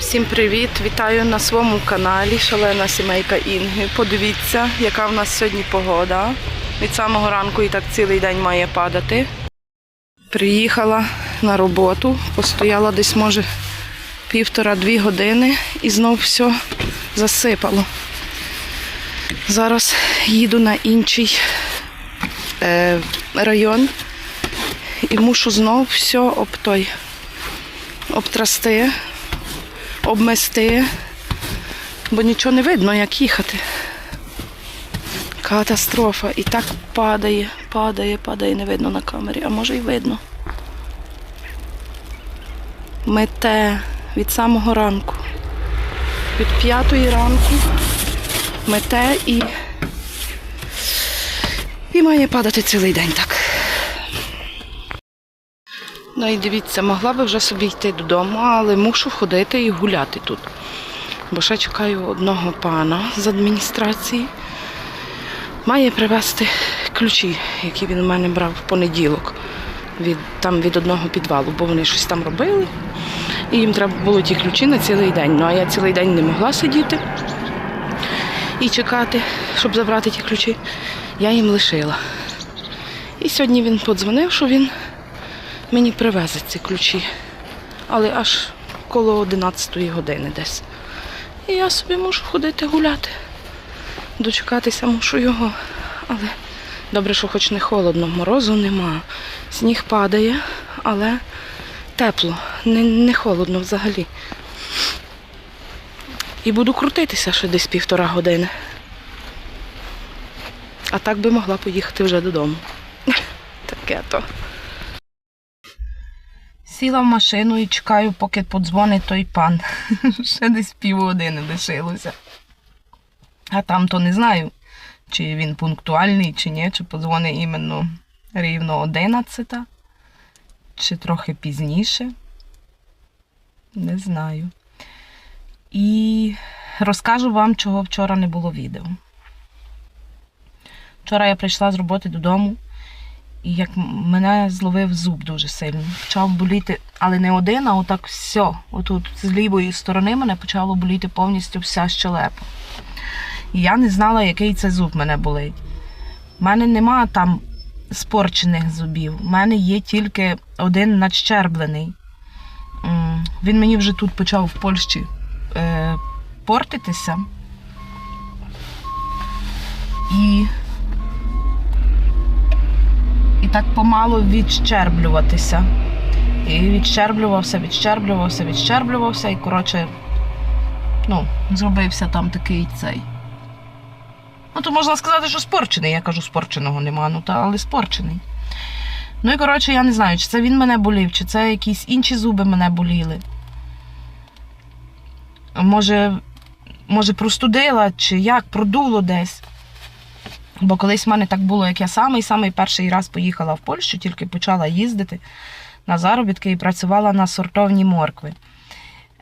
Всім привіт! Вітаю на своєму каналі Шалена сімейка Інги. Подивіться, яка в нас сьогодні погода. Від самого ранку і так цілий день має падати. Приїхала на роботу, постояла десь, може, півтора-дві години і знов все засипало. Зараз їду на інший е, район і мушу знов все об той обтрасти, обмести, бо нічого не видно, як їхати. Катастрофа. І так падає, падає, падає, не видно на камері, а може й видно. Мете від самого ранку. Від п'ятої ранку мете і, і має падати цілий день так. Ну і дивіться, могла би вже собі йти додому, але мушу ходити і гуляти тут. Бо ще чекаю одного пана з адміністрації. Має привезти ключі, які він у мене брав в понеділок від, там від одного підвалу, бо вони щось там робили. І їм треба було ті ключі на цілий день. Ну а я цілий день не могла сидіти і чекати, щоб забрати ті ключі. Я їм лишила. І сьогодні він подзвонив, що він мені привезуть ці ключі. Але аж коло 11 години десь. І я собі мушу ходити гуляти. Дочекатися мушу його. Але добре, що хоч не холодно, морозу нема. Сніг падає, але тепло, не, не холодно взагалі. І буду крутитися ще десь півтора години. А так би могла поїхати вже додому. Таке то. Сіла в машину і чекаю, поки подзвонить той пан. Ще десь півгодини лишилося. А там то не знаю, чи він пунктуальний, чи ні, чи подзвонить іменно рівно 11, чи трохи пізніше. Не знаю. І розкажу вам, чого вчора не було відео. Вчора я прийшла з роботи додому. І як мене зловив зуб дуже сильно. Почав боліти, але не один, а отак все. Отут з лівої сторони мене почало боліти повністю вся щелепа. І я не знала, який це зуб мене болить. У мене нема там спорчених зубів. У мене є тільки один надщерблений. Він мені вже тут почав в Польщі е, портитися. І так помало відщерблюватися. І відщерблювався, відщерблювався, відщерблювався, і, коротше, ну, зробився там такий цей. Ну, то можна сказати, що спорчений. Я кажу, спорченого нема, ну та, але спорчений. Ну і коротше, я не знаю, чи це він мене болів, чи це якісь інші зуби мене боліли. Може, може, простудила, чи як, продуло десь. Бо колись в мене так було, як я самий самий перший раз поїхала в Польщу, тільки почала їздити на заробітки і працювала на сортовні моркви.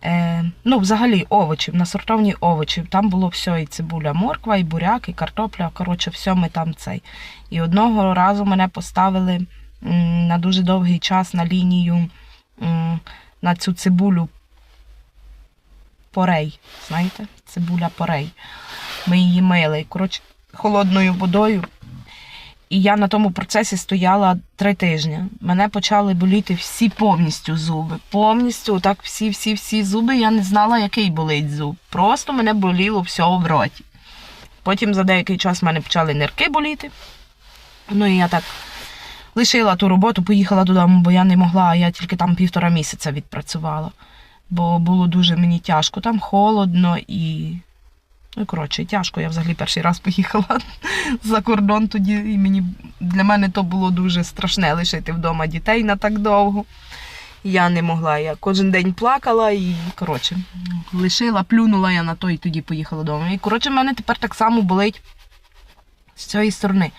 Е, ну, взагалі, овочів, на сортовні овочів. Там було все, і цибуля, морква, і буряк, і картопля. Коротше, все ми там цей. І одного разу мене поставили на дуже довгий час на лінію на цю цибулю порей. Знаєте, цибуля порей. Ми її мили. Коротше, холодною водою. І я на тому процесі стояла три тижні. Мене почали боліти всі повністю зуби. Повністю, так всі-всі-всі зуби. Я не знала, який болить зуб. Просто мене боліло все в роті. Потім за деякий час в мене почали нирки боліти. Ну і я так лишила ту роботу, поїхала додому, бо я не могла, я тільки там півтора місяця відпрацювала. Бо було дуже мені тяжко, там холодно і Ну, коротше, тяжко. Я взагалі перший раз поїхала за кордон тоді, і мені для мене то було дуже страшне лишити вдома дітей на так довго. Я не могла. Я кожен день плакала і, коротше, лишила, плюнула я на то і тоді поїхала додому. І, коротше, в мене тепер так само болить з цієї сторони.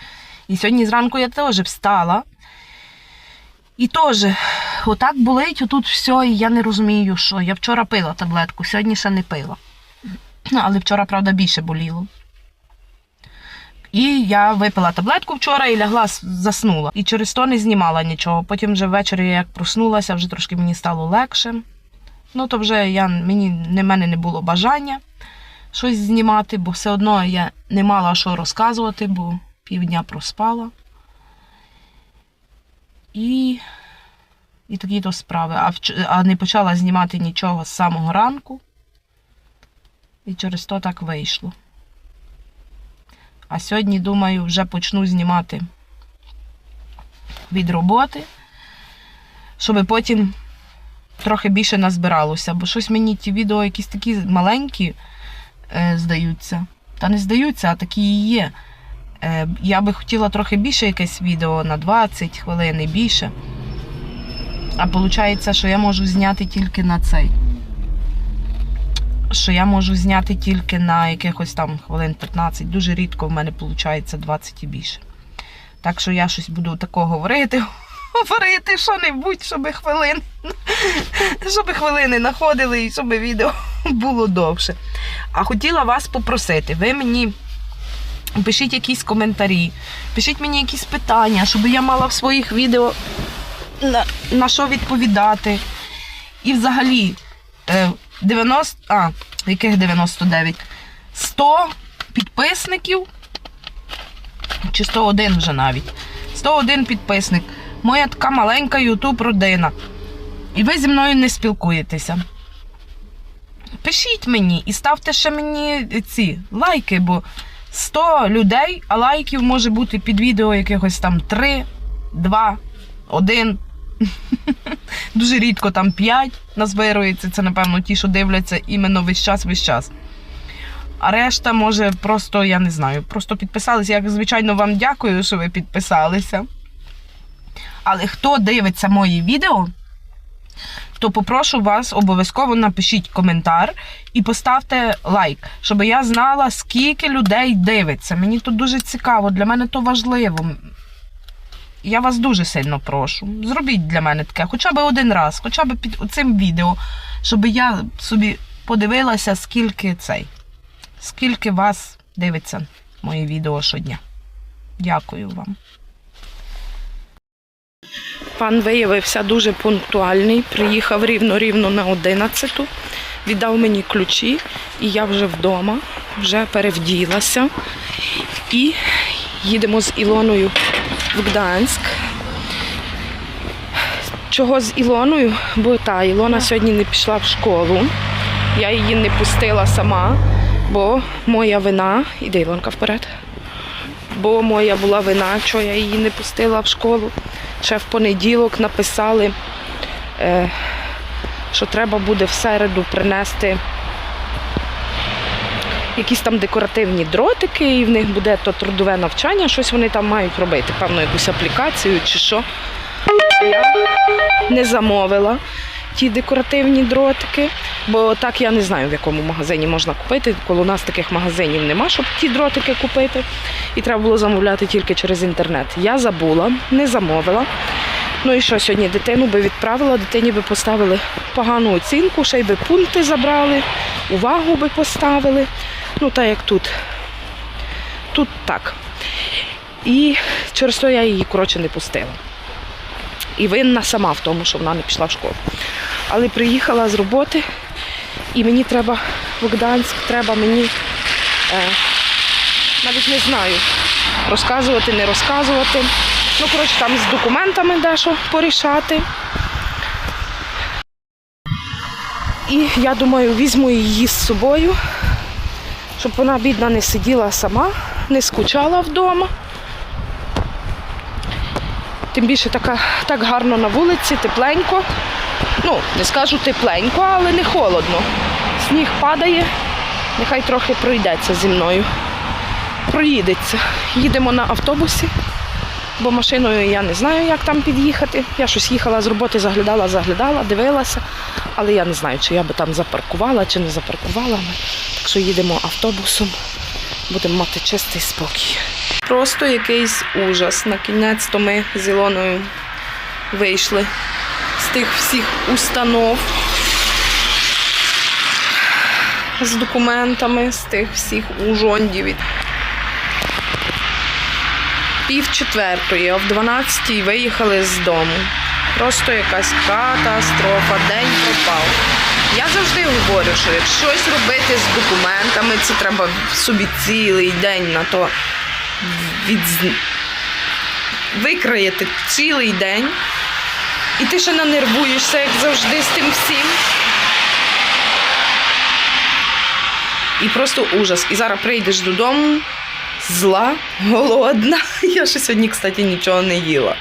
І сьогодні зранку я теж встала. І теж, отак болить, отут все, і я не розумію, що. Я вчора пила таблетку, сьогодні ще не пила. Ну, але вчора, правда, більше боліло. І я випила таблетку вчора і лягла, заснула. І через то не знімала нічого. Потім вже ввечері, як проснулася, вже трошки мені стало легше. Ну, то вже я, мені, не, мене не було бажання щось знімати, бо все одно я не мала що розказувати, бо півдня проспала. І, і такі то справи. А, вч- а не почала знімати нічого з самого ранку. І через то так вийшло. А сьогодні, думаю, вже почну знімати від роботи, щоб потім трохи більше назбиралося. Бо щось мені ті відео якісь такі маленькі е, здаються. Та не здаються, а такі і є. Е, я би хотіла трохи більше якесь відео на 20 хвилин і більше. А виходить, що я можу зняти тільки на цей. Що я можу зняти тільки на якихось там хвилин 15. Дуже рідко в мене виходить 20 і більше. Так що я щось буду такого говорити, говорити що-небудь, щоб хвилин, щоб хвилини знаходили і щоб відео було довше. А хотіла вас попросити, ви мені пишіть якісь коментарі, пишіть мені якісь питання, щоб я мала в своїх відео на, на що відповідати. І взагалі, е, 90, а, яких 99? 100 підписників, чи 101 вже навіть. 101 підписник. Моя така маленька YouTube родина. І ви зі мною не спілкуєтеся. Пишіть мені і ставте ще мені ці лайки, бо 100 людей, а лайків може бути під відео якихось там 3, 2, 1. Дуже рідко там 5 назбирується. Це, напевно, ті, що дивляться іменно весь час, весь час. А решта, може, просто, я не знаю, просто підписалися. Я, звичайно, вам дякую, що ви підписалися. Але хто дивиться мої відео, то попрошу вас обов'язково напишіть коментар і поставте лайк, щоб я знала, скільки людей дивиться. Мені тут дуже цікаво, для мене то важливо. Я вас дуже сильно прошу. Зробіть для мене таке, хоча б один раз, хоча б під цим відео, щоб я собі подивилася, скільки цей, скільки вас дивиться мої відео щодня. Дякую вам. Пан виявився дуже пунктуальний. Приїхав рівно-рівно на 11, віддав мені ключі, і я вже вдома, вже перевділася. І їдемо з Ілоною в Гданськ. Чого з Ілоною? Бо та Ілона сьогодні не пішла в школу. Я її не пустила сама, бо моя вина. Іди, Ілонка, вперед. Бо моя була вина, що я її не пустила в школу. Ще в понеділок написали, е, що треба буде в середу принести якісь там декоративні дротики, і в них буде то трудове навчання, щось вони там мають робити, певно, якусь аплікацію чи що. Я не замовила ті декоративні дротики, бо так я не знаю, в якому магазині можна купити. Коли у нас таких магазинів нема, щоб ті дротики купити. І треба було замовляти тільки через інтернет. Я забула, не замовила. Ну і що сьогодні дитину би відправила, дитині би поставили погану оцінку, ще й би пункти забрали, увагу би поставили. Ну, так як тут. Тут так. І через то я її, коротше, не пустила. І винна сама в тому, що вона не пішла в школу. Але приїхала з роботи, і мені треба в Гданськ, треба мені е, навіть не знаю, розказувати, не розказувати. Ну, коротше, там з документами дещо порішати. І я думаю, візьму її з собою, щоб вона, бідна, не сиділа сама, не скучала вдома. Тим більше така, так гарно на вулиці, тепленько. Ну, не скажу тепленько, але не холодно. Сніг падає, нехай трохи пройдеться зі мною. Проїдеться. Їдемо на автобусі, бо машиною я не знаю, як там під'їхати. Я щось їхала з роботи, заглядала, заглядала, дивилася, але я не знаю, чи я би там запаркувала, чи не запаркувала. Так що їдемо автобусом, будемо мати чистий спокій. Просто якийсь ужас. На кінець-то ми з Ілоною вийшли з тих всіх установ. З документами, з тих всіх ужондів. Пів четвертої, а в 12-й виїхали з дому. Просто якась катастрофа, день пропав. Я завжди говорю, що як щось робити з документами, це треба собі цілий день на то від... викраїти цілий день. І ти ще нанервуєшся, як завжди, з тим всім. І просто ужас. І зараз прийдеш додому, зла, голодна. Я ще сьогодні, кстати, нічого не їла.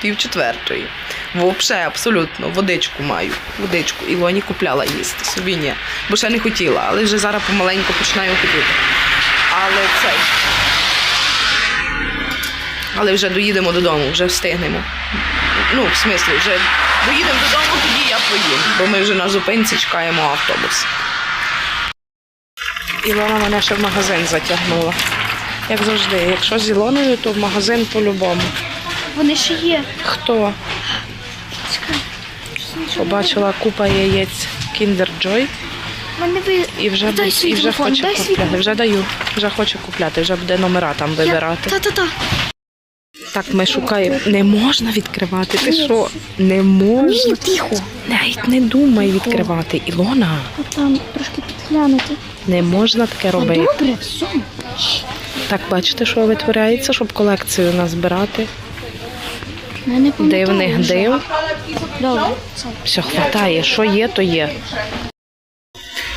Пів четвертої. Взагалі, абсолютно, водичку маю. Водичку. Ілоні купляла їсти, собі ні. Бо ще не хотіла, але вже зараз помаленьку починаю хотіти. Але цей. Але вже доїдемо додому, вже встигнемо. Ну, в смислі, вже доїдемо додому, тоді я поїм, бо ми вже на зупинці чекаємо автобус. Ілона мене ще в магазин затягнула. Як завжди, якщо з Ілоною, то в магазин по-любому. Вони ще є. Хто? Побачила купа яєць Kinder Joy і вже, Дай свій і вже телефон, хоче дай свій купляти. Вже даю, вже хоче купляти, вже буде номера там вибирати. Та-та-та. Так, ми шукаємо. Не можна відкривати. Ти що? Не можна. Ні, тихо. Навіть не думай відкривати. Ілона, А там трошки підглянути. не можна таке робити. добре, все. Так, бачите, що витворяється, щоб колекцію назбирати. Дивних див. Добре. Все, хватає. Що є, то є.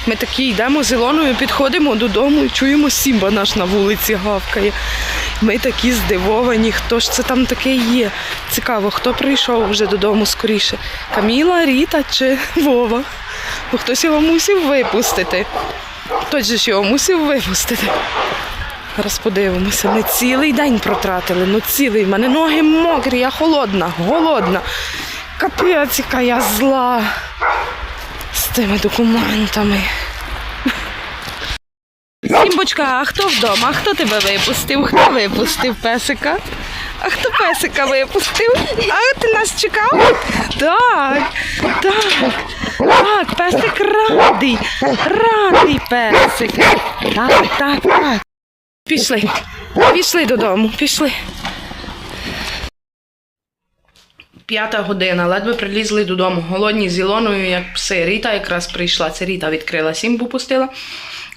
Ми такі йдемо з Ілоною, підходимо додому і чуємо Сімба наш на вулиці гавкає. Ми такі здивовані, хто ж це там таке є. Цікаво, хто прийшов вже додому скоріше. Каміла, Ріта чи Вова. Бо хтось його мусив випустити. Хтось же ж його мусив випустити. Зараз подивимося. Ми цілий день протратили. Ну цілий. У мене ноги мокрі, я холодна, голодна. Капець, яка я зла з тими документами. Сімбочка, а хто вдома? Хто тебе випустив? Хто випустив песика? А хто песика випустив? А ти нас чекав? Так, так, так, песик радий, радий песик. Так, так, так. Пішли, пішли додому, пішли. П'ята година, ледве прилізли додому. Голодні з Ілоною, як пси. Ріта якраз прийшла. Це Ріта відкрила сімбу пустила.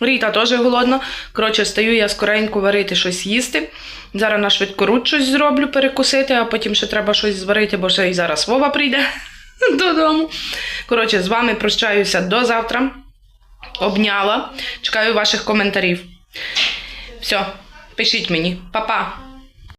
Ріта теж голодна. Коротше, стаю я скоренько варити щось їсти. Зараз на швидкоруч щось зроблю перекусити, а потім ще треба щось зварити, бо ще й зараз Вова прийде додому. Коротше, з вами прощаюся до завтра. Обняла. Чекаю ваших коментарів. Все, пишіть мені. Па-па!